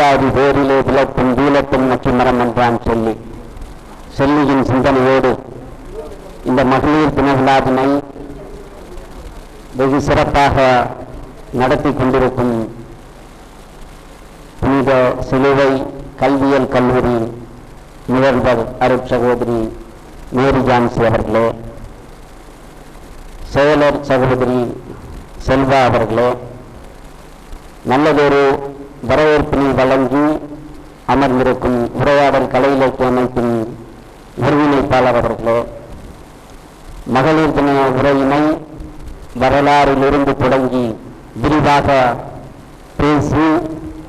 வீராதி வேரிலே விளக்கும் வீலத்தும் நச்சு மரம் என்றான் சொல்லி. செல்லியின் சிந்தனையோடு இந்த மகளிர் தினவிழாவினை வெகு சிறப்பாக நடத்தி கொண்டிருக்கும் புனித சிலுவை கல்வியல் கல்லூரி நிகழ்வர் அருட் சகோதரி மேரி ஜான்சி அவர்களே செயலர் சகோதரி செல்வா அவர்களே நல்லதொரு வரவேற்பினை வழங்கி அமர்ந்திருக்கும் உரையாடல் கலை இலக்கிய அமைப்பின் ஒருங்கிணைப்பாளர் அவர்களே மகளிர் தின உரையினை வரலாறிலிருந்து தொடங்கி விரிவாக பேசி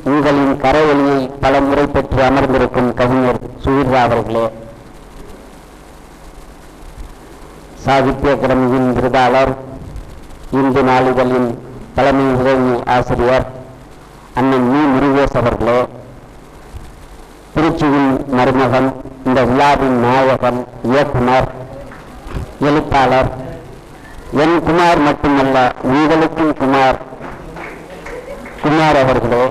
உங்களின் கரவொலியை பல முறை பெற்று அமர்ந்திருக்கும் கவிஞர் சுவீர்ரா அவர்களே சாகித்ய அகாடமியின் விருதாளர் இந்து நாளிதழின் தலைமை உதவி ஆசிரியர் அண்ணன் மீ முருகேஷ் அவர்களே திருச்சியின் மருமகன் இந்த விழாவின் நாயகன் இயக்குனர் எழுத்தாளர் என் குமார் மட்டுமல்ல உங்களுக்கும் குமார் குமார் அவர்களே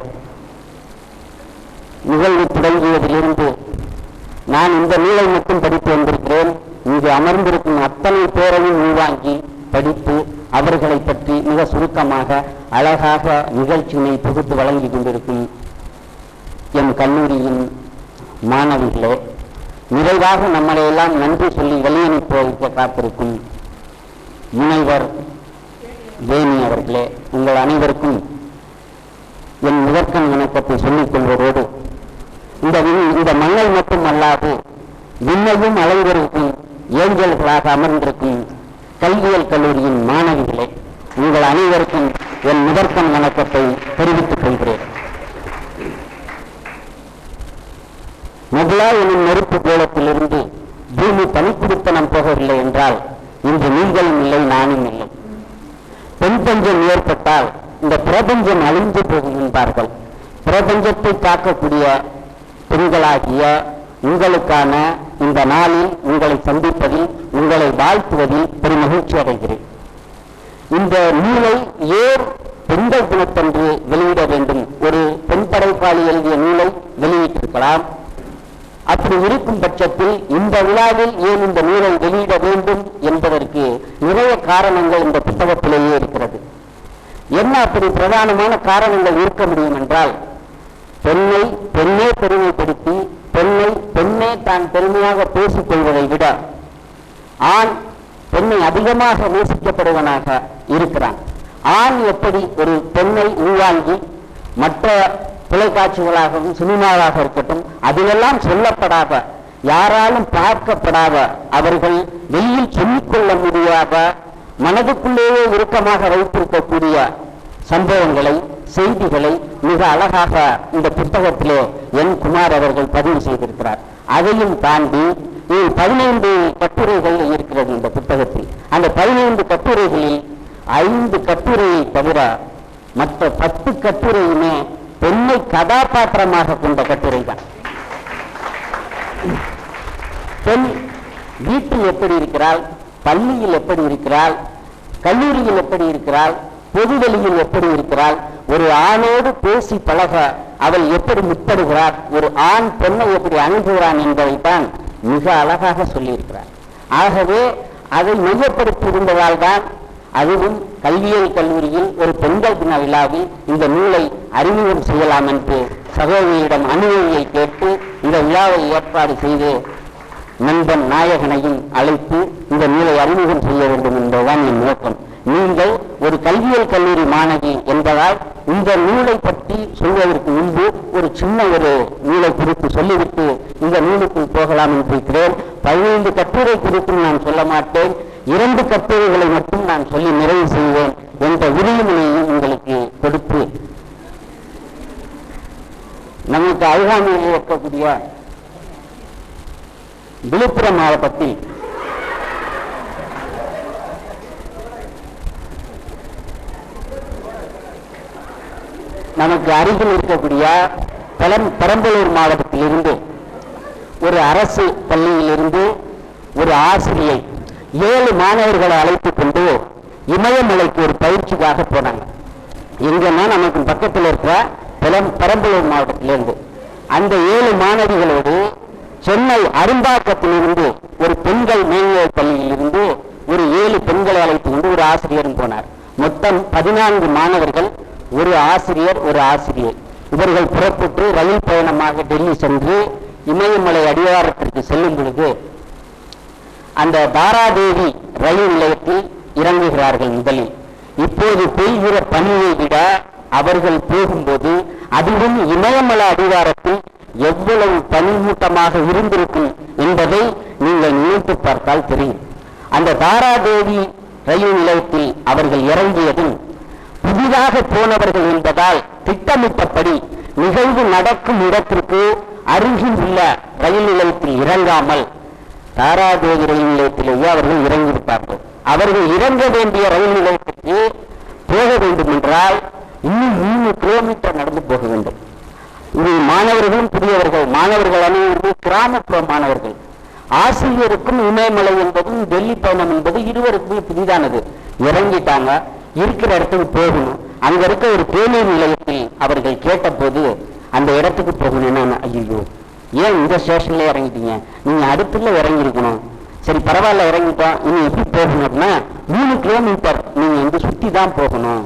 நிகழ்வு தொடங்கியதிலிருந்து நான் இந்த நூலை மட்டும் படித்து வந்திருக்கிறேன். இங்கு அமர்ந்திருக்கும் அத்தனை பேரையும் உள்வாங்கி படித்து அவர்களை பற்றி மிக சுருக்கமாக அழகாக நிகழ்ச்சியினை தொகுத்து வழங்கி கொண்டிருக்கும் எம் கல்லூரியின் மாணவிகளே நிறைவாக நம்மளை எல்லாம் நன்றி சொல்லி வெளியனுப்ப காத்திருக்கும் முனைவர் வேணி அவர்களே உங்கள் அனைவருக்கும் என் முதற்கண் வணக்கத்தை சொல்லிக் கொள்வதோடு இந்த இந்த மண்ணை மட்டும் அல்லாது விண்ணையும் அலைவருக்கும் ஏஞ்சல்களாக அமர்ந்திருக்கும் கல்வியல் கல்லூரியின் மாணவிகளே உங்கள் அனைவருக்கும் என் முதற்கண் வணக்கத்தை தெரிவித்துக் கொள்கிறேன். முகலா எனும் நெருப்பு கோலத்திலிருந்து பூமி தனிக்குடித்தனம் போகவில்லை என்றால் இன்று நீங்களும் இல்லை நானும் இல்லை. பெண் பஞ்சம் ஏற்பட்டால் இந்த பிரபஞ்சம் அழிந்து போகும் என்பார்கள். பிரபஞ்சத்தை காக்கக்கூடிய பெண்களாகிய உங்களுக்கான இந்த நாளில் உங்களை சந்திப்பதில் உங்களை வாழ்த்துவதில் பெருமகிழ்ச்சி அடைகிறேன். இந்த நூலை ஏன் பெண்கள் தினத்தன்று வெளியிட வேண்டும். ஒரு பெண் படைப்பாளி எழுதிய நூலை வெளியிட்டிருக்கலாம். அப்படி இருக்கும் பட்சத்தில் இந்த விழாவில் ஏன் இந்த நூலை வெளியிட வேண்டும் என்பதற்கு நிறைய காரணங்கள் இந்த புத்தகத்திலேயே இருக்கிறது. என்ன அப்படி பிரதானமான காரணங்கள் இருக்க முடியும் என்றால் பெண்ணை பெண்ணே பெருமைப்படுத்தி தான் பெருமையாக பேசிக் கொள்வதை விட ஆண் பெண்ணை அதிகமாக நேசிக்கப்படுவனாக இருக்கிறான். ஆண் எப்படி ஒரு பெண்ணை உள்வாங்கி மற்ற தொலைக்காட்சிகளாகவும் சினிமாவாக இருக்கட்டும் அதிலெல்லாம் சொல்லப்படாத யாராலும் பார்க்கப்படாத அவர்கள் வெளியில் சொல்லிக்கொள்ள முடியாத மனதுக்குள்ளேயே இறுக்கமாக வைத்திருக்கக்கூடிய சம்பவங்களை செய்திகளை மிக அழகாக இந்த புத்தகத்திலே என் குமார் அவர்கள் பதிவு செய்திருக்கிறார். அதையும் தாண்டி பதினைந்து கட்டுரைகள் இருக்கிறது இந்த புத்தகத்தில். அந்த பதினைந்து கட்டுரைகளில் ஐந்து கட்டுரையை தவிர மற்ற பத்து கட்டுரையுமே பெண்ணை கதாபாத்திரமாக கொண்ட கட்டுரை தான் பெண் வீட்டில் எப்படி இருக்கிறாள்? பள்ளியில் எப்படி இருக்கிறாள்? கல்லூரியில் எப்படி இருக்கிறாள்? பொதுவெளியில் எப்படி இருக்கிறாள்? ஒரு ஆணோடு பேசி பழக அவள் எப்படி முற்படுகிறார்? ஒரு ஆண் பெண்ணை எப்படி அணுகுகிறான் என்பதைத்தான் மிக அழகாக சொல்லியிருக்கிறார். ஆகவே அதை மையப்படுத்தி இருந்ததால் தான் அதுவும் கல்வியியல் கல்லூரியில் ஒரு பெண்கள் தின விழாவில் இந்த நூலை அறிமுகம் செய்யலாம் என்று சகோதரியிடம் அனுமதியை கேட்டு இந்த விழாவை ஏற்பாடு செய்து நண்பன் நாயகனையும் அழைத்து இந்த நூலை அறிமுகம் செய்ய வேண்டும் என்பதுதான் என் நோக்கம். நீங்கள் ஒரு கல்வியல் கல்லூரி மாணவி என்பதால் இந்த நூலை பற்றி சொல்வதற்கு முன்பு ஒரு சின்ன ஒரு நூலை குறித்து சொல்லிவிட்டு இந்த நூலுக்குள் போகலாம் என்று இருக்கிறேன். பதினைந்து கட்டுரை குறித்தும் நான் சொல்ல மாட்டேன். இரண்டு கட்டுரைகளை மட்டும் நான் சொல்லி நிறைவு செய்வேன் என்ற உறுதிமொழியையும் உங்களுக்கு கொடுத்து. நமக்கு அருகாமையில் இருக்கக்கூடிய விழுப்புரம் மாவட்ட நமக்கு அருகில் இருக்கக்கூடிய பெரம்பலூர் மாவட்டத்திலிருந்து ஒரு அரசு பள்ளியிலிருந்து ஒரு ஆசிரியை ஏழு மாணவர்களை அழைத்துக் கொண்டு இமயமலைக்கு ஒரு பயிற்சிக்காக போனாங்க. எங்கன்னா நமக்கு பக்கத்தில் இருக்கிற பெரம்- பெரம்பலூர் மாவட்டத்திலிருந்து. அந்த ஏழு மாணவிகளோடு சென்னை அரும்பாக்கத்திலிருந்து ஒரு பெண்கள் மேல்நிலைப் பள்ளியிலிருந்து ஒரு ஏழு பெண்களை அழைத்து கொண்டு ஒரு ஆசிரியரும் போனார். மொத்தம் பதினான்கு மாணவர்கள் ஒரு ஆசிரியர் ஒரு ஆசிரியர் இவர்கள் புறப்பட்டு ரயில் பயணமாக டெல்லி சென்று இமயமலை அடிவாரத்திற்கு செல்லும் பொழுது அந்த தாராதேவி ரயில் நிலையத்தில் இறங்குகிறார்கள் முதலில். இப்போது பெய்கிற பணியை விட அவர்கள் போகும்போது அதுவும் இமயமலை அடிவாரத்தில் எவ்வளவு பனிமூட்டமாக இருந்திருக்கும் என்பதை நீங்கள் நினைத்து பார்த்தால் தெரியும். அந்த தாராதேவி ரயில் நிலையத்தில் அவர்கள் இறங்கியதும் புதிதாக போனவர்கள் என்பதால் திட்டமிட்டபடி நிகழ்வு நடக்கும் இடத்திற்கு அருகில் உள்ள ரயில் நிலையத்தில் இறங்காமல் தாராதேவி ரயில் நிலையத்திலேயே அவர்கள் இறங்கியிருப்பார்கள். அவர்கள் இறங்க வேண்டிய ரயில் நிலையத்திற்கு போக வேண்டும் என்றால் இன்னும் மூணு கிலோமீட்டர் நடந்து போக வேண்டும். இது மாணவர்களும் புதியவர்கள் மாணவர்கள் அனைவரும் கிராமப்புற மாணவர்கள். ஆசிரியருக்கும் இமயமலை என்பதும் டெல்லி பயணம் என்பது இருவருக்குமே புதிதானது. இறங்கிட்டாங்க. இருக்கிற இடத்துக்கு போகணும். அங்க இருக்க ஒரு தேநீர் நிலையத்தில் அவர்கள் கேட்டபோது அந்த இடத்துக்கு போகணும்னு ஐயோ ஏன் இந்த ஸ்டேஷன்ல இறங்கிட்டீங்க? நீங்க அடுத்துல இறங்கியிருக்கணும். சரி பரவாயில்ல இறங்கிட்டோம் இனி எப்படி போகணும் அப்படின்னா மூணு கிலோமீட்டர் நீங்க வந்து சுத்தி தான் போகணும்.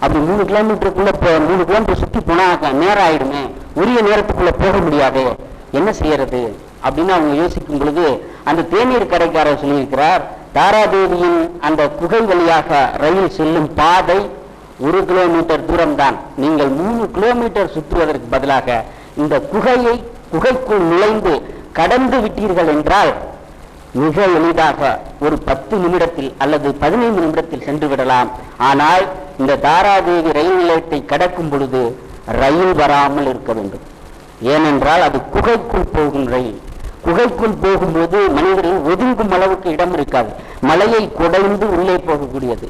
அப்படி மூணு கிலோமீட்டருக்குள்ள போ மூணு கிலோமீட்டர் சுத்தி போனா நேரம் ஆயிடுமே. உரிய நேரத்துக்குள்ள போக முடியாது. என்ன செய்யறது? அப்படின்னு அவங்க யோசிக்கும் பொழுது அந்த தேநீர் கடைக்காரர் சொல்லியிருக்கிறார் தாராதேவியின் அந்த குகை வழியாக ரயில் செல்லும் பாதை ஒரு கிலோமீட்டர் தூரம்தான். நீங்கள் மூணு கிலோமீட்டர் சுற்றுவதற்கு பதிலாக இந்த குகையை குகைக்குள் நுழைந்து கடந்து விட்டீர்கள் என்றால் மிக எளிதாக ஒரு பத்து நிமிடத்தில் அல்லது பதினைந்து நிமிடத்தில் சென்று விடலாம். ஆனால் இந்த தாராதேவி ரயில் நிலையத்தை கடக்கும் பொழுது ரயில் வராமல் இருக்க வேண்டும். ஏனென்றால் அது குகைக்குள் போகும் ரயில். குகைக்குள் போகும்போது மனிதர்கள் ஒதுங்கும் அளவுக்கு இடம் இருக்காது. மலையை குடைந்து உள்ளே போகக்கூடியது.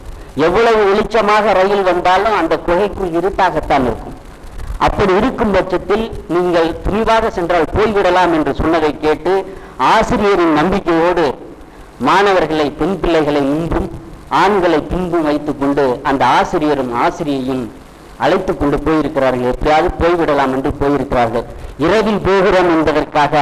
எவ்வளவு வெளிச்சமாக ரயில் வந்தாலும் அந்த குகைக்குள் இருட்டாகத்தான் இருக்கும். அப்படி இருக்கும் பட்சத்தில் நீங்கள் துணிவாக சென்றால் போய்விடலாம் என்று சொன்னதை கேட்டு ஆசிரியரின் நம்பிக்கையோடு மாணவர்களை பெண் பிள்ளைகளை முன்பும் ஆண்களை பின்பும் வைத்துக் கொண்டு அந்த ஆசிரியரும் ஆசிரியையும் அழைத்து கொண்டு போயிருக்கிறார்கள். எப்படியாவது போய்விடலாம் என்று போயிருக்கிறார்கள். இரவில் போகிறோம் என்பதற்காக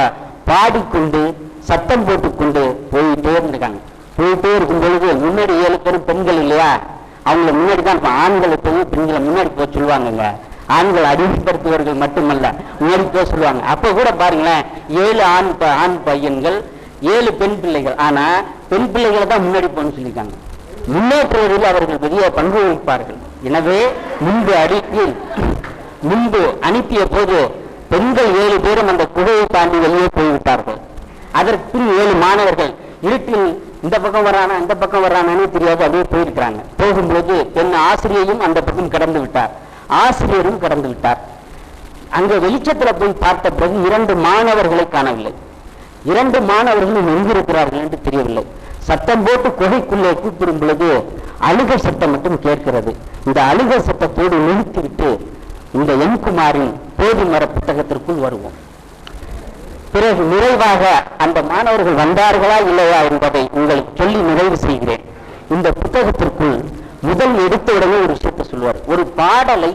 பாடிக்கொண்டு சத்தம் போட்டுக்கொண்டு போயிட்டே இருந்திருக்காங்க. போயிட்டே இருக்கும் பொழுது முன்னாடி ஏழு பேரும் பெண்கள் இல்லையா? அவங்கள முன்னாடி தான் இப்போ ஆண்களை போய் பெண்களை முன்னாடி போக சொல்லுவாங்கங்க. ஆண்கள் அறிவுப்படுத்துவர்கள் மட்டுமல்ல முன்னாடி போக சொல்லுவாங்க. அப்போ கூட பாருங்களேன் ஏழு ஆண் ப- ஆண் பையன்கள் ஏழு பெண் பிள்ளைகள். ஆனால் பெண் பிள்ளைகளை தான் முன்னாடி போகணும்னு சொல்லியிருக்காங்க. முன்னேற்றுவதில் அவர்கள் பெரிய பங்கு வகிப்பார்கள். எனவே முன்பு அடிக்கு முன்பு அனுப்பிய போது பெண்கள் ஏழு பேரும் அந்த குகையை தாண்டி வெளியே போய்விட்டார்கள். அதற்கு பின் ஏழு மாணவர்கள் இருட்டில் இந்த பக்கம் வரானா இந்த பக்கம் வரானானே தெரியாது அப்படியே போயிருக்கிறாங்க. போகும்போது பெண் ஆசிரியையும் அந்த பக்கம் கடந்து விட்டார். ஆசிரியரும் கடந்து விட்டார். அங்கே வெளிச்சத்தில் போய் பார்த்த பிறகு இரண்டு மாணவர்களை காணவில்லை. இரண்டு மாணவர்களும் எங்கிருக்கிறார்கள் என்று தெரியவில்லை. சத்தம் போட்டு குகைக்குள்ளே கூப்பிடும் பொழுது அழுக சத்தம் மட்டும் கேட்கிறது. இந்த அழுக சத்தத்தோடு நிறுத்திவிட்டு இந்த எம் குமாரின் போதி மர புத்தகத்திற்குள் வருவோம். பிறகு நிறைவாக அந்த மாணவர்கள் வந்தார்களா இல்லையா என்பதை உங்களுக்கு சொல்லி நிறைவு செய்கிறேன். இந்த புத்தகத்திற்குள் முதல் எடுத்த உடனே ஒரு விஷயத்தை சொல்வார். ஒரு பாடலை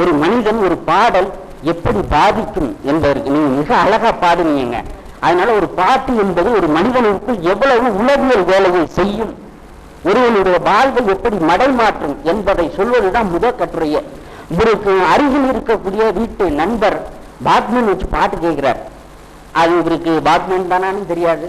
ஒரு மனிதன் ஒரு பாடல் எப்படி பாதிக்கும் என்பதற்கு நீங்க மிக அழகா பாடுனீங்க. அதனால ஒரு பாட்டு என்பது ஒரு மனிதனுக்கு எவ்வளவு உளவியல் வேலையை செய்யும் ஒருவனுடைய வாழ்வை எப்படி மடைமாற்றும் என்பதை சொல்வதுதான் முதற்கட்டுரையே இவருக்கு அருகில் இருக்கக்கூடிய வீட்டு நண்பர் பாத்மன் வச்சு பாட்டு கேட்கிறார் அது இவருக்கு பாத்மேன் தானான்னு தெரியாது.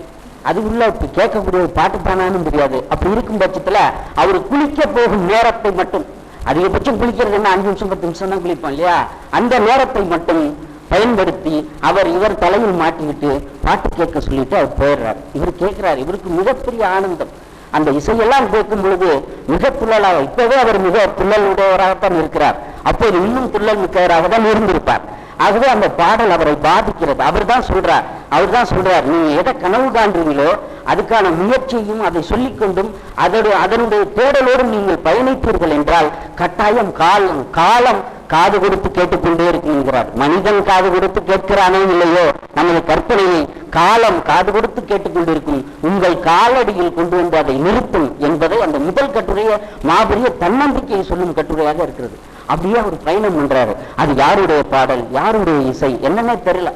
அது உள்ள கேட்கக்கூடிய பாட்டு தானான்னு தெரியாது. அப்படி இருக்கும் பட்சத்துல அவர் குளிக்க போகும் நேரத்தை மட்டும் அதிகபட்சம் குளிக்கிறது என்ன? அஞ்சு நிமிஷம் பத்து நிமிஷம் தான் குளிப்போம் இல்லையா? அந்த நேரத்தை மட்டும் பயன்படுத்தி அவர் இவர் தலையில் மாட்டிவிட்டு பாட்டு கேட்க சொல்லிட்டு அவர் போயிடுறார். இவர் கேட்கிறார் இவருக்கு மிகப்பெரிய ஆனந்தம். அந்த இசையெல்லாம் கேட்கும் பொழுது மிக துள்ளலாக இப்பவே அவர் மிக துள்ளல் உடையவராகத்தான் இருக்கிறார். அப்போது இன்னும் துள்ளல் மிக்கவராக தான் இருந்திருப்பார். ஆகவே அந்த பாடல் அவரை பாதிக்கிறது. அவர் தான் சொல்றார் அவர் தான் சொல்றார் நீங்க எதை கனவு காண்றீங்களோ அதுக்கான முயற்சியும் அதை சொல்லிக் கொண்டும் அதோடு அதனுடைய தேடலோடும் நீங்கள் பயணிப்பீர்கள் என்றால் கட்டாயம் காலம் காலம் காது கொடுத்து கேட்டுக்கொண்டே இருக்கும் என்கிறார். மனிதன் காது கொடுத்து கேட்கிறானோ இல்லையோ நமது கற்பனையை காலம் காது கொடுத்து கேட்டுக்கொண்டிருக்கும் உங்கள் காலடியில் கொண்டு வந்து அதை நிறுத்தும் என்பதை அந்த முதல் கட்டுரையை மாபெரிய தன்னம்பிக்கையை சொல்லும் கட்டுரையாக இருக்கிறது. அப்படியே அவர் பயணம் பண்றாரு. அது யாருடைய பாடல் யாருடைய இசை என்னன்னே தெரியல.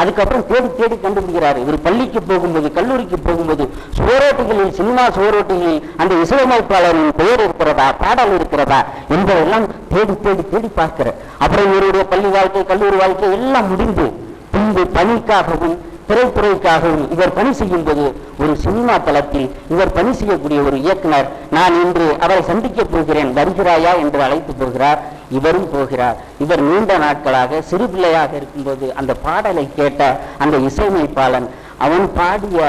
அதுக்கப்புறம் தேடி தேடி கண்டுபிடிக்கிறாரு. இவர் பள்ளிக்கு போகும்போது கல்லூரிக்கு போகும்போது சுவரோட்டிகளில் சினிமா சுவரோட்டிகளில் அந்த இசையமைப்பாளரின் பெயர் இருக்கிறதா பாடல் இருக்கிறதா என்பதெல்லாம் தேடி தேடி தேடி பார்க்கிற அப்புறம் இவருடைய பள்ளி வாழ்க்கை கல்லூரி வாழ்க்கை எல்லாம் முடிந்து பின்பு பணிக்காகவும் திரைத்துறைக்காகவும் இவர் பணி செய்யும் போது ஒரு சினிமா தளத்தில் இவர் பணி செய்யக்கூடிய ஒரு இயக்குனர் நான் இன்று அவரை சந்திக்க போகிறேன் வருகிறாயா என்று அழைத்து போகிறார். இவரும் போகிறார். இவர் நீண்ட நாட்களாக சிறு பிள்ளையாக இருக்கும்போது அந்த பாடலை கேட்ட அந்த இசையமைப்பாளன் அவன் பாடிய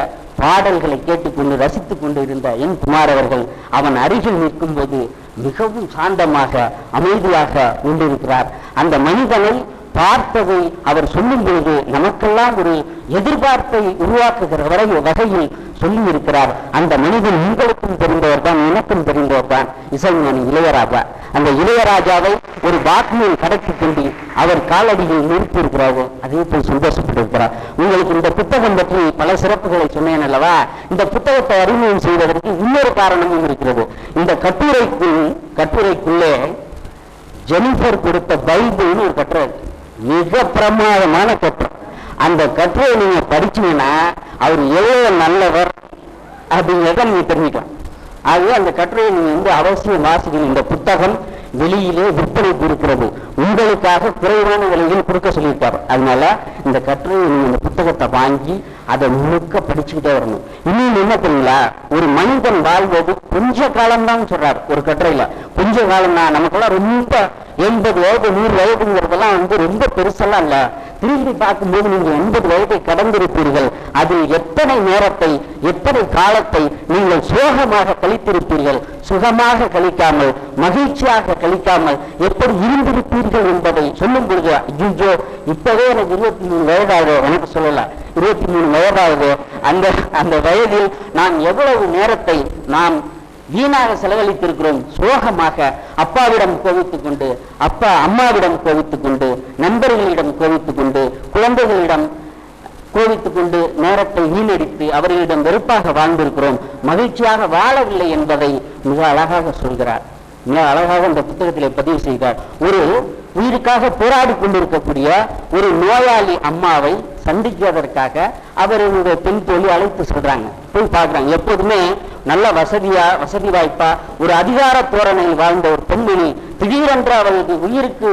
பாடல்களை கேட்டுக்கொண்டு ரசித்துக் கொண்டு இருந்த என் குமார் அவர்கள் அவன் அருகில் நிற்கும்போது மிகவும் சாந்தமாக அமைதியாக கொண்டிருக்கிறார். அந்த மனிதனை பார்த்ததை அவர் சொல்லும் பொழுது நமக்கெல்லாம் ஒரு எதிர்பார்ப்பை உருவாக்குகிற வரை வகையில் சொல்லி இருக்கிறார் அந்த மனிதன் உங்களுக்கும் தெரிந்தவர் தான் எனக்கும் தெரிந்தவர் தான். இசைஞானி இளையராஜா. அந்த இளையராஜாவை ஒரு பாத்மியில் கடத்தி கொண்டு அவர் காலடியில் நிறுத்தியிருக்கிறாரோ அதே போல் சந்தோஷப்பட்டிருக்கிறார். உங்களுக்கு இந்த புத்தகம் பற்றி பல சிறப்புகளை சொன்னேன் அல்லவா? இந்த புத்தகத்தை அறிமுகம் செய்வதற்கு இன்னொரு காரணமும் இருக்கிறது. இந்த கட்டுரைக்குள் கட்டுரைக்குள்ளே ஜெனிஃபர் கொடுத்த பைபிள்னு ஒரு கட்டுரை மிக பிரமாதமான கட்டுரை அந்த கட்டுரையை நீங்க படிச்சீங்கன்னா அவர் எவ்வளவு நல்லவர் அப்படிங்கிறத நீங்க தெரிஞ்சுக்கலாம். ஆகவே அந்த கட்டுரையை நீங்க வந்து அவசியம் வாசிக்கணும். இந்த புத்தகம் வெளியிலே விற்பனைக்கு இருக்கிறது உங்களுக்காக குறைவான விலையில் கொடுக்க சொல்லியிருக்காரு அதனால இந்த கட்டுரையை நீங்க இந்த புத்தகத்தை வாங்கி அதை முழுக்க படிச்சுக்கிட்டே வரணும். இன்னும் என்ன தெரியுங்களா? ஒரு மனிதன் வாழ்வது கொஞ்ச காலம்தான் சொல்றாரு ஒரு கட்டுரையில. கொஞ்ச காலம் தான் நமக்குலாம் ரொம்ப எண்பது வயது நூறு வயதுங்கிறதெல்லாம் வந்து ரொம்ப பெருசெல்லாம் இல்ல. திரும்பி பார்க்கும்போது நீங்கள் எண்பது வயதை கடந்திருப்பீர்கள். அதில் எத்தனை நேரத்தை எத்தனை காலத்தை நீங்கள் சோகமாக கழித்திருப்பீர்கள்? சுகமாக கழிக்காமல் மகிழ்ச்சியாக கழிக்காமல் எப்படி இருந்திருப்பீர்கள் என்பதை சொல்லும் பொழுது ஐயோ இப்பவே எனக்கு இருபத்தி மூணு வயதாகுது எனக்கு சொல்லல. இருபத்தி மூணு வயதாகுது. அந்த அந்த வயதில் நாம் எவ்வளவு நேரத்தை நாம் வீணாக செலவழித்திருக்கிறோம் சோகமாக அப்பாவிடம் கோவித்துக் கொண்டு அப்பா அம்மாவிடம் கோவித்துக் கொண்டு நண்பர்களிடம் கோவித்துக் கொண்டு குழந்தைகளிடம் கோவித்துக் கொண்டு நேரத்தை வீணடித்து அவர்களிடம் வெறுப்பாக வாழ்ந்திருக்கிறோம். மகிழ்ச்சியாக வாழவில்லை என்பதை மிக அழகாக சொல்கிறார். மிக அழகாக இந்த புத்தகத்திலே பதிவு செய்கிறார் ஒரு உயிருக்காக போராடி கொண்டிருக்கக்கூடிய ஒரு நோயாளி அம்மாவை சந்திக்கிறதற்காக அவர்களுடைய பெண் தோழி அழைத்து சொல்றாங்க. போய் பார்க்குறாங்க. எப்போதுமே நல்ல வசதியா வசதி வாய்ப்பா ஒரு அதிகார தோரணையில் வாழ்ந்த ஒரு பெண்மணி திடீரென்று அவளுக்கு உயிருக்கு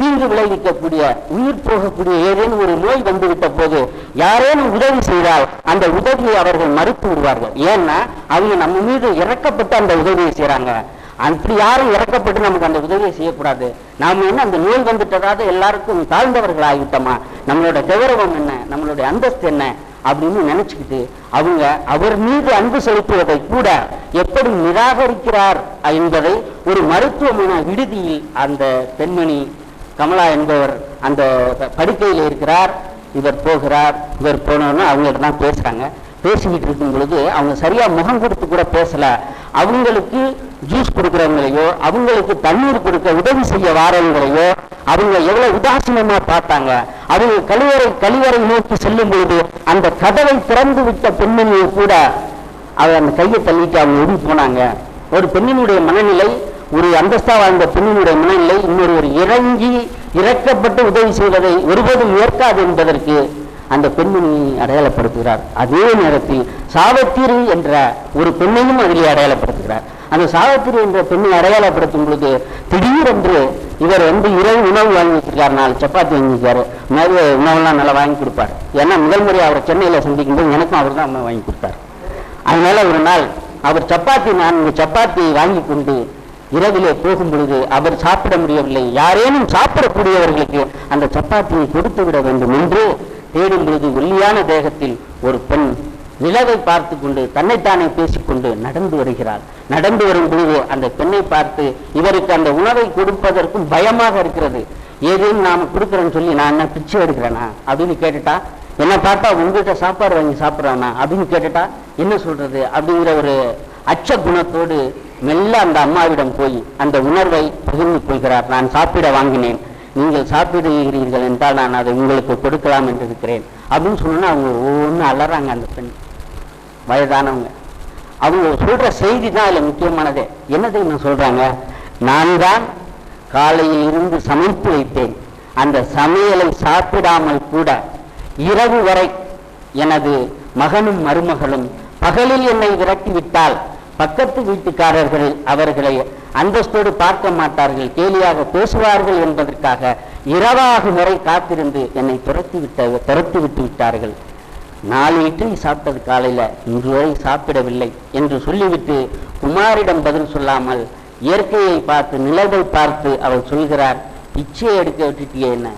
தீங்கு விளைவிக்கக்கூடிய உயிர் போகக்கூடிய ஏதேனும் ஒரு நோய் வந்துவிட்ட போது யாரேனும் உதவி செய்தால் அந்த உதவியை அவர்கள் மறுத்து விடுவார்கள். ஏன்னா அவங்க நம்ம மீது இறக்கப்பட்டு அந்த உதவியை செய்கிறாங்க அப்படி யாரும் இறக்கப்பட்டு நமக்கு அந்த உதவியை செய்யக்கூடாது. நாம் என்ன அந்த நோய் வந்துட்டதாவது எல்லாருக்கும் தாழ்ந்தவர்கள் ஆகிவிட்டோமா நம்மளோட கௌரவம் என்ன? நம்மளுடைய அந்தஸ்து என்ன? அப்படின்னு நினைச்சுக்கிட்டு அவங்க அவர் மீது அன்பு செலுத்துவதை கூட எப்படி நிராகரிக்கிறார் என்பதை ஒரு மருத்துவமனை விடுதியில் அந்த பெண்மணி கமலா என்பவர் அந்த படுக்கையில் இருக்கிறார். இவர் போகிறார். இவர் போனோன்னு அவங்கள்ட்ட தான் பேசுறாங்க. பேசிக்கிட்டு இருக்கும் பொழுது அவங்க சரியா முகம் கொடுத்து கூட பேசல. அவங்களுக்கு ஜூஸ் கொடுக்கறவங்களையோ அவங்களுக்கு தண்ணீர் கொடுக்க உதவி செய்ய வாரவங்களையோ அவங்க எவ்வளவு உதாசீனமா பார்த்தாங்க. அவங்க கழிவறை கழிவறை நோக்கி செல்லும் பொழுது அந்த கதவை திறந்து விட்ட பெண்மணியை கூட அவர் அந்த கையை தள்ளிட்டு அவங்க ஓடி போனாங்க. ஒரு பெண்ணினுடைய மனநிலை ஒரு அந்தஸ்தா வாழ்ந்த பெண்ணினுடைய மனநிலை இன்னொரு இறங்கி இறக்கப்பட்டு உதவி செய்வதை ஒருபோதும் ஏற்காது என்பதற்கு அந்த பெண்மணியை அடையாளப்படுத்துகிறார். அதே நேரத்தில் சாவத்திரி என்ற ஒரு பெண்ணையும் அதிலே அடையாளப்படுத்துகிறார். அந்த சாவத்திரி என்ற பெண்ணை அடையாளப்படுத்தும் பொழுது திடீரென்று இவர் வந்து இரவு உணவு வாங்கி வச்சிருக்காரு. நாலு சப்பாத்தி வாங்கியிருக்காரு வச்சிருக்காரு. நிறைய உணவுலாம் நல்லா வாங்கி கொடுப்பார். ஏன்னா முதல் முறை அவர் சென்னையில் சந்திக்கும் போது எனக்கும் அவர் தான் வாங்கி கொடுத்தார். அதனால ஒரு நாள் அவர் சப்பாத்தி நான்கு சப்பாத்தி வாங்கி கொண்டு இரவிலே போகும் பொழுது அவர் சாப்பிட முடியவில்லை. யாரேனும் சாப்பிடக்கூடியவர்களுக்கு அந்த சப்பாத்தியை கொடுத்து விட வேண்டும் என்று தேடும் பொழுது ஒல்லியான தேகத்தில் ஒரு பெண் நிலவை பார்த்து கொண்டு தன்னைத்தானே பேசிக்கொண்டு நடந்து வருகிறார் நடந்து வரும் பொழுது அந்த பெண்ணை பார்த்து இவருக்கு அந்த உணவை கொடுப்பதற்கும் பயமாக இருக்கிறது. ஏதேனும் நாம கொடுக்குறேன்னு சொல்லி நான் என்ன பிச்சை எடுக்கிறேனா? அப்படின்னு கேட்டுட்டா என்ன பார்த்தா உங்ககிட்ட சாப்பாடு வாங்கி சாப்பிட்றானா? அப்படின்னு கேட்டுட்டா என்ன சொல்றது? அப்படிங்கிற ஒரு அச்ச குணத்தோடு மெல்ல அந்த அம்மாவிடம் போய் அந்த உணர்வை பகிர்ந்து கொள்கிறார். நான் சாப்பிட வாங்கினேன். நீங்கள் சாப்பிடுகிறீர்கள் என்றால் நான் அதை உங்களுக்கு கொடுக்கலாம் என்று இருக்கிறேன். அப்படின்னு சொன்னா அவங்க ஒவ்வொன்று அலறாங்க அந்த பெண். வயதானவங்க. அவங்க சொல்கிற செய்தி தான் அதில் முக்கியமானதே. என்ன தெரியுமா சொல்கிறாங்க நான் தான் காலையில் இருந்து சமைத்து வைத்தேன். அந்த சமையலை சாப்பிடாமல் கூட இரவு வரை எனது மகனும் மருமகளும் பகலில் என்னை விரட்டிவிட்டால் பக்கத்து வீட்டுக்காரர்கள் அவர்களை அந்தஸ்தோடு பார்க்க மாட்டார்கள் கேலியாக பேசுவார்கள் என்பதற்காக இரவாக வரை காத்திருந்து என்னை துரத்தி விட்ட துரத்தி விட்டு விட்டார்கள். நாலு இட்லி சாப்பிட்டது காலையில் இன்று வரை சாப்பிடவில்லை என்று சொல்லிவிட்டு குமாரிடம் பதில் சொல்லாமல் இயற்கையை பார்த்து நிலவை பார்த்து அவள் சொல்கிறார் பிச்சை எடுக்க விட்டுட்டியே என்ன?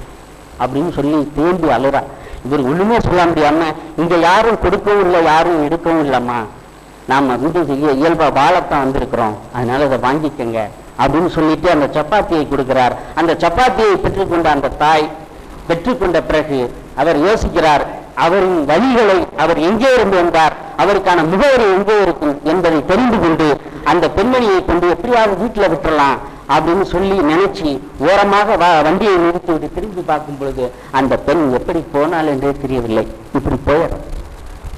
அப்படின்னு சொல்லி தேம்பி அழுறா. இவர் ஒண்ணுமே சொல்ல முடியாம இங்க யாரும் கொடுக்கவும் இல்லை யாரும் எடுக்கவும் இல்லம்மா. நாம வந்து இயல்பாக வாழத்தான் வந்திருக்கிறோம். அதனால இதை வாங்கிக்கங்க. அப்படின்னு சொல்லிட்டு அந்த சப்பாத்தியை கொடுக்கிறார். அந்த சப்பாத்தியை பெற்றுக்கொண்ட அந்த தாய் பெற்றுக்கொண்ட பிறகு அவர் யோசிக்கிறார் அவரின் வழிகளை அவர் எங்கே இருந்து வந்தார் அவருக்கான முகவரி எங்கே இருக்கும் என்பதை தெரிந்து கொண்டு அந்த பெண்மணியை கொண்டு எப்படியாவது வீட்டில் விட்டுறலாம் அப்படின்னு சொல்லி நினைச்சு ஓரமாக வண்டியை நிறுத்தி விட்டு திரும்பி பார்க்கும் பொழுது அந்த பெண் எப்படி போனால் என்றே தெரியவில்லை. இப்படி போயிடும்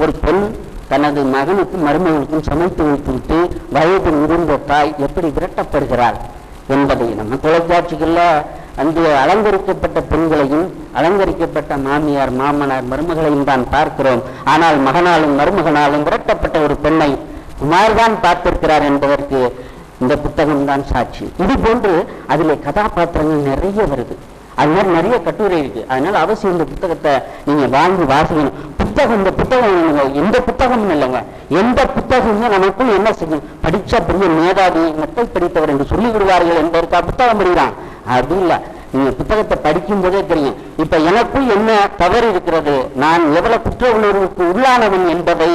ஒரு பெண் தனது மகனுக்கும் மருமகளுக்கும் சமைத்து வைத்துவிட்டு வயது முதிர்ந்த தாய் எப்படி விரட்டப்படுகிறாள் என்பதை நம்ம தொலைக்காட்சிகளில் அந்த அலங்கரிக்கப்பட்ட பெண்களையும் அலங்கரிக்கப்பட்ட மாமியார் மாமனார் மருமகளையும் தான் பார்க்கிறோம். ஆனால் மகனாலும் மருமகனாலும் விரட்டப்பட்ட ஒரு பெண்ணை குமார்தான் பார்த்திருக்கிறார் என்பதற்கு இந்த புத்தகம் தான் சாட்சி. இது போன்று அதிலே கதாபாத்திரங்கள் நிறைய வருது. அது மாதிரி நிறைய கட்டுரை இருக்கு. அதனால அவசியம் இந்த புத்தகத்தை நீங்க வாங்கி வாசிக்கணும். புத்தகம் இந்த புத்தகம் இல்லைங்க எந்த புத்தகமும் இல்லைங்க. எந்த புத்தகமுமே நமக்கும் என்ன செய்யும்? படிச்ச பெரிய மேதாவி மெத்தை படித்தவர் என்று சொல்லி விடுவார்கள் என்பதற்காக புத்தகம் படிக்கிறான். அது இல்லை. நீங்க புத்தகத்தை படிக்கும் போதே தெரியும். இப்ப எனக்கும் என்ன தவறு இருக்கிறது? நான் எவ்வளவு குற்ற உணர்வுக்கு உள்ளானவன் என்பதை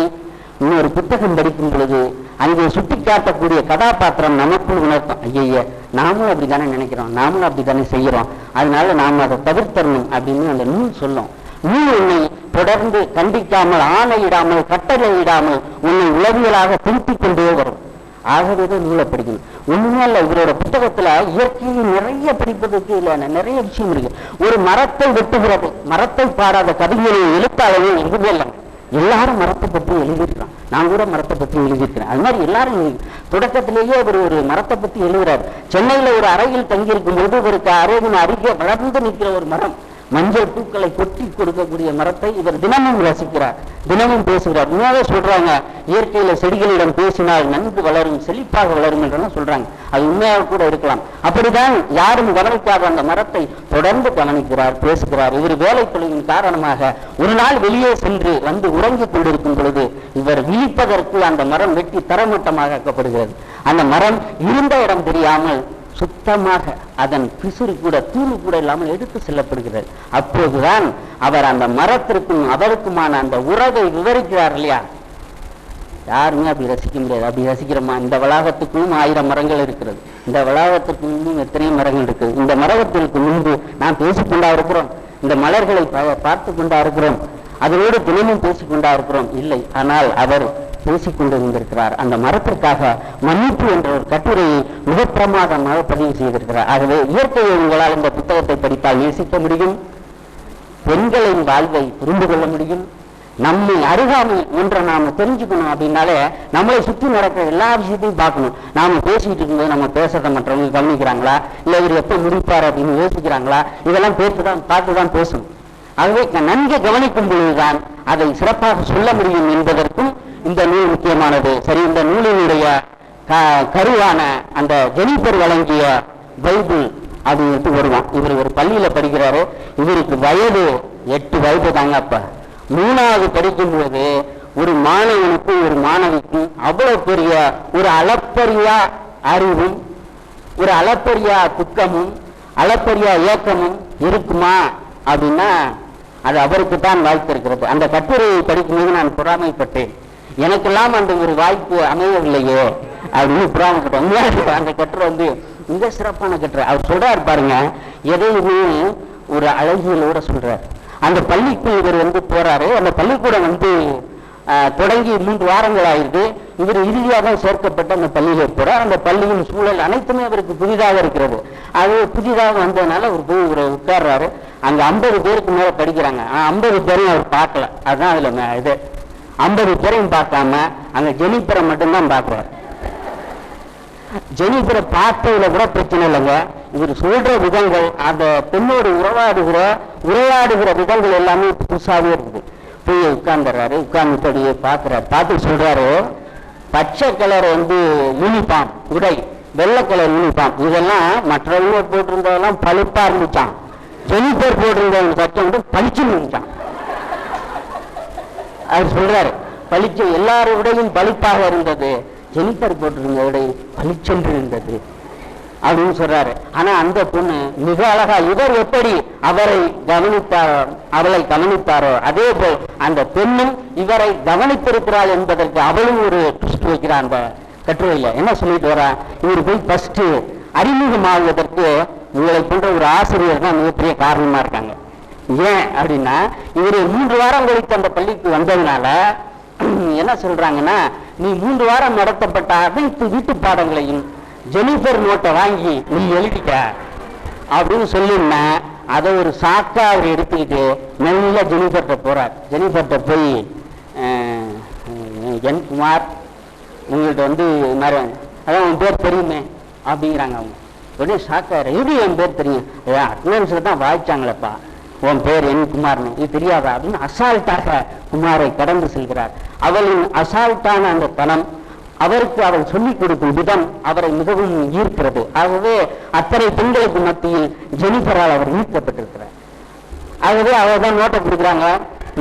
இன்னொரு புத்தகம் படிக்கும் பொழுது அங்கே சுட்டிக்காட்டக்கூடிய கதாபாத்திரம் நமக்குள் உணர்த்தும். ஐயய்ய நாமளும் அப்படி தானே நினைக்கிறோம். நாமளும் அப்படி தானே செய்கிறோம் அதனால நாம் அதை தவிர்த்தரணும் அப்படின்னு அந்த நூல் சொல்லும். நூல் உன்னை தொடர்ந்து கண்டிக்காமல் ஆணையிடாமல் கட்டளையிடாமல் உன்னை உளவியலாக திருத்திக் கொண்டே வரும். ஆகவே தான் நூலை படிக்கணும் ஒண்ணுமே இவரோட புத்தகத்துல இயற்கையை நிறைய படிப்பதற்கு இல்லை நிறைய விஷயம் இருக்கு. ஒரு மரத்தை வெட்டுகிறது மரத்தை பாடாத கவிஞரை எழுத்தாளவே எதுவுமே இல்லை எல்லாரும் மரத்தை பற்றி எழுதியிருக்கான் நான் கூட மரத்தை பற்றி எழுதியிருக்கிறேன். அது மாதிரி எல்லாரும் தொடக்கத்திலேயே அவர் ஒரு மரத்தை பற்றி எழுதுறார். சென்னையில ஒரு அறையில் தங்கியிருக்கும் போது ஒரு அறையின் அருகே வளர்ந்து நிற்கிற ஒரு மரம். மஞ்சள் பூக்களை கொட்டி கொடுக்கக்கூடிய மரத்தை இவர் தினமும் ரசிக்கிறார். தினமும் பேசுகிறார். உண்மையாக சொல்றாங்க. இயற்கையில செடிகளிடம் பேசினால் நன்கு வளரும் செழிப்பாக வளரும் என்று சொல்றாங்க. அது உண்மையாக கூட இருக்கலாம். அப்படிதான் யாரும் கவனிக்காத அந்த மரத்தை தொடர்ந்து கவனிக்கிறார் பேசுகிறார். இவர் வேலை தொழிலின் காரணமாக ஒரு நாள் வெளியே சென்று வந்து உறங்கிக் கொண்டிருக்கும் பொழுது இவர் விழிப்பதற்கு அந்த மரம் வெட்டி தரமட்டமாக ஆக்கப்படுகிறது. அந்த மரம் இருந்த இடம் தெரியாமல் சுத்தமாக அதன் பிசுறு கூட தூள் கூட இல்லாமல் எடுத்து செல்லப்படுகிறது. அப்போதுதான் அவர் அந்த மரத்திற்கும் அவருக்குமான அந்த உறவை விவரிக்கிறார் இல்லையா? யாருமே அப்படி ரசிக்க முடியாது. அப்படி ரசிக்கிறோமா? இந்த வளாகத்துக்கும் ஆயிரம் மரங்கள் இருக்கிறது. இந்த வளாகத்துக்கு முன்பும் எத்தனை மரங்கள் இருக்குது. இந்த மரகத்திற்கு முன்பு நாம் பேசிக்கொண்டா இருக்கிறோம். இந்த மலர்களை பார்த்து கொண்டா இருக்கிறோம். அதனோடு தினமும் பேசிக்கொண்டா இருக்கிறோம். இல்லை ஆனால் அவர் பேசிக்கொண்டு வந்திருக்கிறார் அந்த மரத்திற்காக மன்னிப்பு என்ற ஒரு கட்டுரையை மிக பிரமாதமாக பதிவு செய்திருக்கிறார். ஆகவே இயற்கையை உங்களால் இந்த புத்தகத்தை படித்தால் நேசிக்க முடியும். பெண்களின் வாழ்வை புரிந்து கொள்ள முடியும். நம்மை அருகாமை ஒன்றை நாம தெரிஞ்சுக்கணும் அப்படின்னாலே நம்மளை சுற்றி நடக்கிற எல்லா விஷயத்தையும் பார்க்கணும். நாம பேசிட்டு இருக்கும்போது நம்ம பேசுறத மற்றவங்க கவனிக்கிறாங்களா? இல்ல இவர் எப்ப முடிப்பார் அப்படின்னு யோசிக்கிறாங்களா? இதெல்லாம் பேர்த்து தான் பார்த்து தான் பேசணும். ஆகவே நன்கு கவனிக்கும் பொழுதுதான் அதை சிறப்பாக சொல்ல முடியும் என்பதற்கும் இந்த நூல் முக்கியமானது. சரி இந்த நூலினுடைய க- கருவான அந்த ஜெனிபர் வழங்கிய பைபிள் அது வந்து வருவான் இவர் ஒரு பள்ளியில படிக்கிறாரு இவருக்கு வயது எட்டு வயது தாங்க அப்ப. மூணாவது படிக்கும் பொழுது ஒரு மாணவனுக்கும் ஒரு மாணவிக்கும் அவ்வளவு பெரிய ஒரு அளப்பரியா அறிவும் ஒரு அளப்பரியா துக்கமும் அளப்பரியா ஏக்கமும் இருக்குமா அப்படின்னா அது அவருக்கு தான் வாய்ப்பு இருக்கிறது. அந்த கட்டுரையை படிக்கும்போது நான் பொறாமைப்பட்டேன். எனக்கெல்லாம் அந்த ஒரு வாய்ப்பு அமையவில்லையே? அப்படின்னு பொறாமைப்பட்டேன் உண்மையாக அந்த கட்டுரை வந்து மிக சிறப்பான கட்டுரை. அவர் சொல்றாரு பாருங்க எதையுமே ஒரு அழகியலோட சொல்றார். அந்த பள்ளிக்கு இவர் வந்து போறாரு. அந்த பள்ளிக்கூடம் வந்து தொடங்கி மூன்று வாரங்கள் ஆயிடுது இவர் இறுதியாக தான் சேர்க்கப்பட்டு அந்த பள்ளியில் போறார். அந்த பள்ளியின் சூழல் அனைத்துமே அவருக்கு புதிதாக இருக்கிறது. அது புதிதாக வந்ததுனால அவர் போய் இவர் உட்கார்றாரு. அங்க ஐம்பது பேருக்கு மேல படிக்கிறாங்க. ஐம்பது பேரையும் அவர் பார்க்கல. அதுதான் அதுல இது. ஐம்பது பேரையும் பார்க்காம அங்க ஜெனிப்பரை மட்டும்தான் பார்க்கிறார். ஜெனிபரை பார்த்ததுல கூட பிரச்சனை இல்லைங்க. இவர் சொல்ற விதங்கள் அந்த பெண்ணோடு உறவாடுகிற உரையாடுகிற விதங்கள் எல்லாமே புதுசாகவே இருக்குது. போய் உட்கார்ந்துறாரு உட்கார்ந்துபடியே பார்க்குறாரு. பார்த்து சொல்றாரு பச்சை கலர் வந்து யூனிஃபார்ம் உடை வெள்ளை கலர் யூனிஃபார்ம் இதெல்லாம் மற்றவங்க போட்டிருந்ததெல்லாம் பழுப்பா இருந்துச்சான் ஜெனிஃபர் போட்டிருந்தவங்க சட்டம் வந்து பளிச்சுன்னு இருந்துச்சான் அவர் சொல்றாரு பளிச்ச எல்லாரும் உடையும் பளிப்பாக இருந்தது. ஜெனிப்பர் போட்டிருந்த உடை பளிச்சென்று இருந்தது அப்படின்னு சொல்றாரு. ஆனா அந்த பொண்ணு மிக அழகா இவர் எப்படி அவரை கவனித்தாரோ அவளை கவனித்தாரோ அதே போல் அந்த பெண்ணும் இவரை கவனித்திருக்கிறாள் என்பதற்கு அவளும் ஒரு ட்விஸ்ட் வைக்கிறான் அந்த கட்டுரையில. என்ன சொல்லிட்டு வரா? இவர் போய் ஃபர்ஸ்ட் அறிமுகமாகுவதற்கு உங்களை போன்ற ஒரு ஆசிரியர் தான் மிகப்பெரிய காரணமா இருக்காங்க. ஏன் அப்படின்னா இவர் மூன்று வாரம் கழித்து அந்த பள்ளிக்கு வந்ததுனால என்ன சொல்றாங்கன்னா நீ மூன்று வாரம் நடத்தப்பட்ட அனைத்து வீட்டு பாடங்களையும் ஜெனிஃபர் நோட்டை வாங்கி நீ எழுதிக்க அப்படின்னு சொல்லிருந்தா அதை ஒரு சாக்கா அவர் எடுத்துக்கிட்டு நல்ல ஜெனிஃபர்கிட்ட போறார். ஜெனிஃபர்கிட்ட போய் என் குமார் உங்கள்கிட்ட வந்து மர அதான் உன் பேர் தெரியுமே அப்படிங்கிறாங்க அவங்க. உடனே சாக்கா எப்படி என் பேர் தெரியும்? அட்வான்ஸில் தான் வாய்ச்சாங்களேப்பா. உன் பேர் என் குமார்னு. இது தெரியாதா? அப்படின்னு அசால்ட்டாக குமாரை கடந்து செல்கிறார். அவளின் அசால்ட்டான அந்த பணம் அவருக்கு அவள் சொல்லிக் கொடுக்கும் விதம் அவரை மிகவும் ஈர்க்கிறது. ஆகவே அத்தனை பெண்களுக்கு மத்தியில் ஜெனிஃபரால் அவர் ஈர்க்கப்பட்டிருக்கிறார். ஆகவே அவர் தான் நோட்டை கொடுக்குறாங்க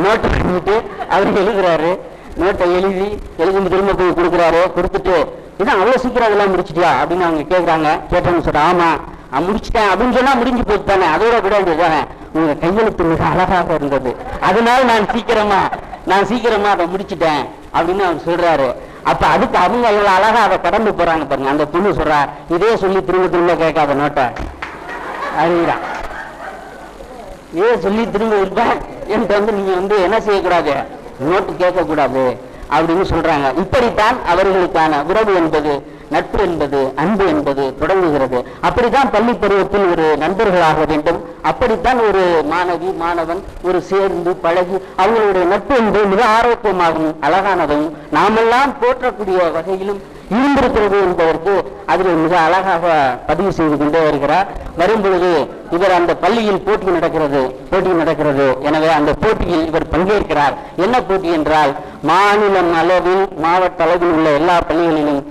நோட்டை பண்ணிட்டு அவர் எழுதுறாரு. நோட்டை எழுதி எழுதி திரும்ப போய் கொடுக்குறாரு. கொடுத்துட்டு இதான் அவ்வளோ சீக்கிரம் அதெல்லாம் முடிச்சிட்டியா? அப்படின்னு அவங்க கேட்குறாங்க கேட்டவங்க சொல்கிறேன் ஆமாம் முடிச்சிட்டேன். அப்படின்னு சொன்னால் முடிஞ்சு போச்சு தானே. அதோட விட வேண்டியதானே உங்க கையெழுத்து மிக அழகாக இருந்தது. அதனால நான் சீக்கிரமா நான் சீக்கிரமா அதை முடிச்சிட்டேன் அப்படின்னு அவர் சொல்றாரு. அப்ப அதுக்கு அவங்க எவ்வளவு அழகா அதை கடந்து போறாங்க பாருங்க. அந்த பொண்ணு சொல்றா இதே சொல்லி திரும்ப திரும்ப கேட்காத நோட்டை. அதுதான் இதே சொல்லி திரும்ப இருப்பேன் என்கிட்ட வந்து நீங்க வந்து என்ன செய்யக்கூடாது? நோட்டு கேட்கக்கூடாது. அப்படின்னு சொல்றாங்க. இப்படித்தான் அவர்களுக்கான உறவு என்பது நட்பு என்பது அன்பு என்பது தொடங்குகிறது. அப்படித்தான் பள்ளி பருவத்தில் ஒரு நண்பர்களாக வேண்டும். அப்படித்தான் ஒரு மாணவி மாணவன் ஒரு சேர்ந்து பழகி அவங்களுடைய நட்பு என்பது மிக ஆரோக்கியமாகவும் அழகானதும் நாமெல்லாம் போற்றக்கூடிய வகையிலும் இருந்திருக்கிறது என்பதற்கு அதில் மிக அழகாக பதிவு செய்து கொண்டே வருகிறார். வரும்பொழுது இவர் அந்த பள்ளியில் போட்டி நடக்கிறது போட்டி நடக்கிறது. எனவே அந்த போட்டியில் இவர் பங்கேற்கிறார். என்ன போட்டி என்றால் மாநிலம் அளவில் மாவட்ட அளவில் உள்ள எல்லா பள்ளிகளிலும்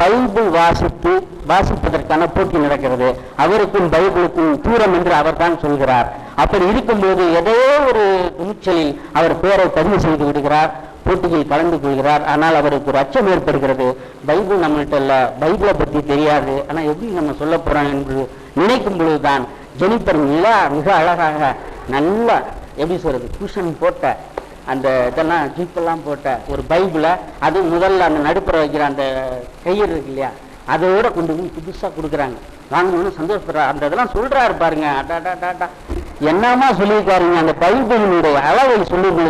பைபிள் வாசித்து வாசிப்பதற்கான போட்டி நடக்கிறது. அவருக்கும் பைபிளுக்கும் தூரம் என்று அவர் தான் சொல்கிறார். அப்படி இருக்கும்போது எதையோ ஒரு துணிச்சலில் அவர் பெயரை பதிவு செய்து விடுகிறார் போட்டியில் கலந்து கொள்கிறார். ஆனால் அவருக்கு ஒரு அச்சம் ஏற்படுகிறது. பைபிள் நம்மள்ட்ட இல்ல பைபிளை பத்தி தெரியாது. ஆனா எப்படி நம்ம சொல்ல போறோம் என்று நினைக்கும் பொழுதுதான் ஜெனிபர் மிக மிக அழகாக நல்ல எப்படி சொல்றது குஷன் போட்ட அந்த இதெல்லாம் ஜீப்பெல்லாம் போட்ட ஒரு பைபிளை அது முதல்ல அந்த நடுப்புற வைக்கிற அந்த கயிறு இருக்கு இல்லையா அதோட கொண்டு போய் புதுசாக கொடுக்குறாங்க. வாங்கணும்னு சந்தோஷப்படுறா. அந்த இதெல்லாம் சொல்கிறாரு பாருங்க. அடாடாடாடா என்னமா சொல்லியிருக்காருங்க? அந்த பைபிளினுடைய அளவை சொல்லும்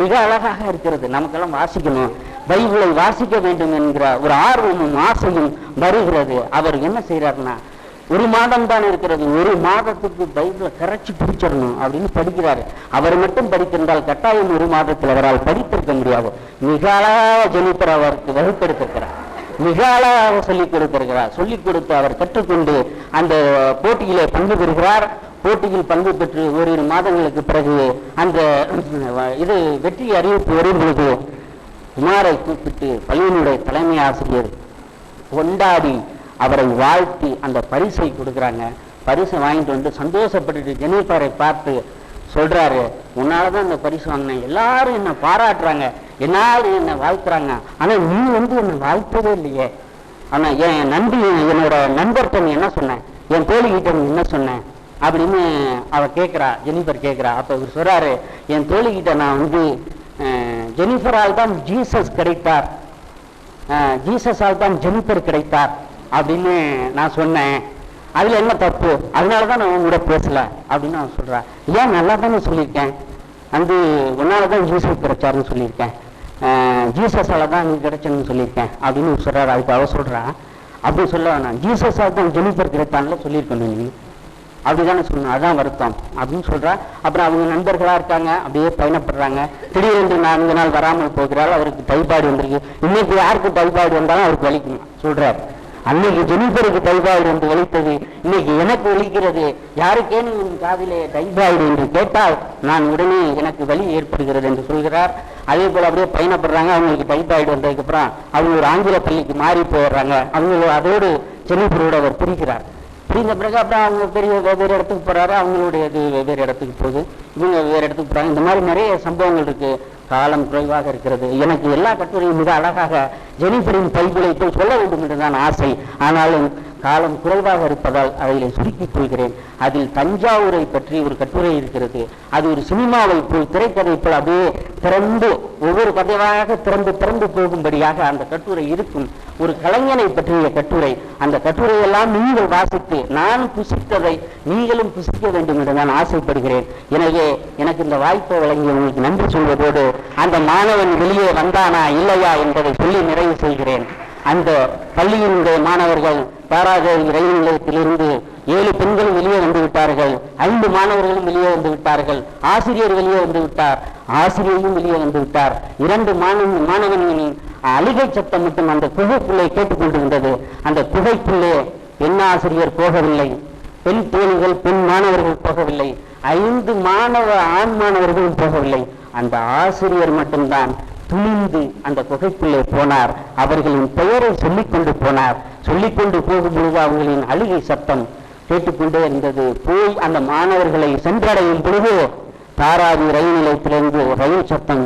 மிக அழகாக இருக்கிறது. நமக்கெல்லாம் வாசிக்கணும். பைபிளை வாசிக்க வேண்டும் என்கிற ஒரு ஆர்வமும் ஆசையும் வருகிறது. அவர் என்ன செய்கிறாருன்னா ஒரு மாதம் தான் இருக்கிறது. ஒரு மாதத்துக்கு பைபிளை கரைச்சி பிடிச்சிடணும் அப்படின்னு படிக்கிறாரு. அவர் மட்டும் படித்திருந்தால் கட்டாயம் ஒரு மாதத்தில் அவரால் படித்திருக்க முடியாது. மிக அழகாக ஜெனிப்பர் அவருக்கு வகுப்பெடுத்திருக்கிறார் மிக அழகாக சொல்லிக் கொடுத்திருக்கிறார். சொல்லிக் கொடுத்து அவர் கற்றுக்கொண்டு அந்த போட்டியிலே பங்கு பெறுகிறார். போட்டியில் பங்கு பெற்று ஓரிரு மாதங்களுக்கு பிறகு அந்த இது வெற்றி அறிவிப்பு வரும் பொழுது குமாரை கூப்பிட்டு பள்ளியினுடைய தலைமை ஆசிரியர் கொண்டாடி அவரை வாழ்த்தி அந்த பரிசை கொடுக்குறாங்க. பரிசை வாங்கிட்டு வந்து சந்தோஷப்பட்டுட்டு ஜெனிஃபரை பார்த்து சொல்றாரு உன்னாலதான் இந்த பரிசு வாங்கினேன். எல்லாரும் என்னை பாராட்டுறாங்க. எல்லாரும் என்னை வாழ்த்துறாங்க. ஆனால் நீ வந்து என்னை வாழ்த்தவே இல்லையே. ஆனால் என் நன்றி என்னோட நண்பர்கிட்ட நீ என்ன சொன்னேன்? என் தோழிகிட்ட நீ என்ன சொன்னேன்? அப்படின்னு அவ கேட்குறா ஜெனிஃபர் கேட்குறா அப்போ இவர் சொல்கிறாரு என் தோழிகிட்ட நான் வந்து ஜெனிஃபரால் தான் ஜீசஸ் கிடைத்தார். ஜீசஸால் தான் ஜெனிஃபர் கிடைத்தார். அப்படின்னு நான் சொன்னேன். அதில் என்ன தப்பு? அதனால தான் நான் உங்க கூட அப்படின்னு நான் சொல்கிறேன் ஏன் நல்லா தானே சொல்லியிருக்கேன்? வந்து உன்னால தான் ஜீசஸ் கிடைச்சாருன்னு சொல்லியிருக்கேன். அஹ், ஜீசஸால தான் நீ கிடைச்சேன்னு சொல்லியிருக்கேன் அப்படின்னு சொல்கிறாரு அதுக்கு அவ சொல்றா அப்படி சொல்ல வேணாம். ஜீசஸால் தான் ஜெனிஃபர் கிடைத்தான்ல சொல்லியிருக்கணும் நீ. அப்படிதானே சொல்லணும் அதான் வருத்தம் அப்படின்னு சொல்றா. அப்புறம் அவங்க நண்பர்களா இருக்காங்க அப்படியே பயணப்படுறாங்க. திடீரென்று நான்கு நாள் வராமல் போகிறாள் அவருக்கு டைபாய்டு வந்திருக்கு. இன்னைக்கு யாருக்கு டைபாய்டு வந்தாலும் அவருக்கு வலிக்கும் சொல்றாரு. அன்னைக்கு ஜெனிஃபருக்கு டைபாய்டு என்று ஒழித்தது இன்னைக்கு எனக்கு ஒழிக்கிறது யாருக்கேனும் உன் காதிலே டைபாய்டு என்று கேட்டால் நான் உடனே எனக்கு வலி ஏற்படுகிறது என்று சொல்கிறார். அதே போல அப்படியே பயணப்படுறாங்க. அவங்களுக்கு டைபாய்டு வந்ததுக்கு அப்புறம் அவங்க ஒரு ஆங்கில பள்ளிக்கு மாறி போயிடுறாங்க. அவங்க அதோடு ஜெனிஃபரோடு அவர் பிரிக்கிறார் பிரிந்த பிறகு அப்புறம் அவங்க பெரிய வெவ்வேறு இடத்துக்கு போகிறாரு அவங்களுடைய இது வெவ்வேறு இடத்துக்கு போகுது. இவங்க வெவ்வேறு இடத்துக்கு போகிறாங்க இந்த மாதிரி நிறைய சம்பவங்கள் இருக்கு. காலம் குறைவாக இருக்கிறது. எனக்கு எல்லா கட்டுரையும் மிக அழகாக ஜெனிஃபரின் பைபிளை போய் சொல்ல வேண்டும் என்றுதான் ஆசை. ஆனாலும் காலம் குறைவாக இருப்பதால் அவைகளை சுருக்கிக் கொள்கிறேன். அதில் தஞ்சாவூரை பற்றி ஒரு கட்டுரை இருக்கிறது. அது ஒரு சினிமாவை போல் திரைக்கதை போல் அப்படியே திறந்து ஒவ்வொரு கதையாக திறந்து திறந்து போகும்படியாக அந்த கட்டுரை இருக்கும். ஒரு கலைஞனை பற்றிய கட்டுரை. அந்த கட்டுரையெல்லாம் நீங்கள் வாசித்து நான் புசித்ததை நீங்களும் புசிக்க வேண்டும் என்று நான் ஆசைப்படுகிறேன். எனவே எனக்கு இந்த வாய்ப்பை வழங்கி உங்களுக்கு நன்றி சொல்வதோடு அந்த மாணவன் வெளியே வந்தானா இல்லையா என்பதை சொல்லி நிறைவு செய்கிறேன். அந்த பள்ளியினுடைய மாணவர்கள் பாராதேவி ரயில் நிலையத்திலிருந்து ஏழு பெண்கள் வெளியே வந்து விட்டார்கள். ஐந்து மாணவர்களும் வெளியே வந்து விட்டார்கள். ஆசிரியர் வெளியே வந்து விட்டார். ஆசிரியரும் வெளியே வந்து விட்டார். இரண்டு மாணவ மாணவனின் அழுகை சத்தம் மட்டும் அந்த குகைக்குள்ளே கேட்டுக்கொண்டிருந்தது அந்த குகைக்குள்ளே பெண் ஆசிரியர் போகவில்லை. பெண் தோழிகள் பெண் மாணவர்கள் போகவில்லை. ஐந்து மாணவ ஆண் மாணவர்களும் போகவில்லை. அந்த ஆசிரியர் மட்டும்தான் துணிந்து அந்த குகைக்குள்ளே போனார். அவர்களின் பெயரை சொல்லிக்கொண்டு போனார். சொல்லிக்கொண்டு போகும்பொழுது அவர்களின் அழுகை சத்தம் கேட்டுக்கொண்டே இருந்தது. போய் அந்த மாணவர்களை சென்றடையும் பொழுது தாராவி ரயில் நிலையத்திலிருந்து ரயில் சத்தம்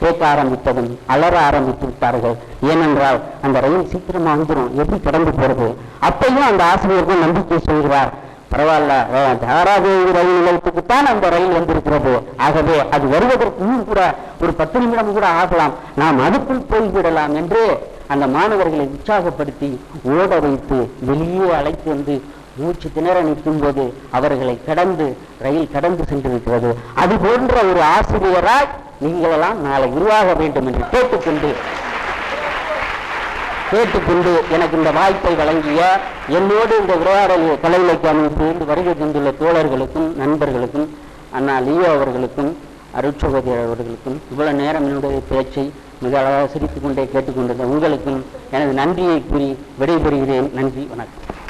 கேட்க ஆரம்பித்ததும் அலற ஆரம்பித்து விட்டார்கள். ஏனென்றால் அந்த ரயில் சீக்கிரமா வந்துடும் எப்படி கடந்து போறது? அப்பையும் அந்த ஆசிரியர்கள் நம்பிக்கை சொல்கிறார். பரவாயில்ல தாராதேவி ரயில் நிலையத்துக்குத்தான் அந்த ரயில் வந்திருக்கிறது. ஆகவே அது வருவதற்கு முன் கூட ஒரு பத்து நிமிடம் கூட ஆகலாம். நாம் அதுக்குள் போய்விடலாம் என்று அந்த மாணவர்களை உற்சாகப்படுத்தி ஓட வைத்து வெளியே அழைத்து வந்து மூச்சு திணற நிற்கும் போது அவர்களை கடந்து ரயில் கடந்து சென்றிருக்கிறது அது போன்ற ஒரு ஆசிரியராய் நீங்களெல்லாம் நாளை உருவாக வேண்டும் என்று கேட்டுக்கொண்டு கேட்டுக்கொண்டு எனக்கு இந்த வாய்ப்பை வழங்கிய என்னோடு இந்த உரையாடல் கலை இலக்கிய அமைப்பு வருகை தந்துள்ள தோழர்களுக்கும் நண்பர்களுக்கும் அண்ணா லியோ அவர்களுக்கும் அருட்சகோதரி அவர்களுக்கும் இவ்வளவு நேரம் என்னுடைய பேச்சை மிக அழகாக சிரித்துக் கொண்டே கேட்டுக்கொண்டிருந்த உங்களுக்கும் எனது நன்றியை கூறி விடைபெறுகிறேன். நன்றி வணக்கம்.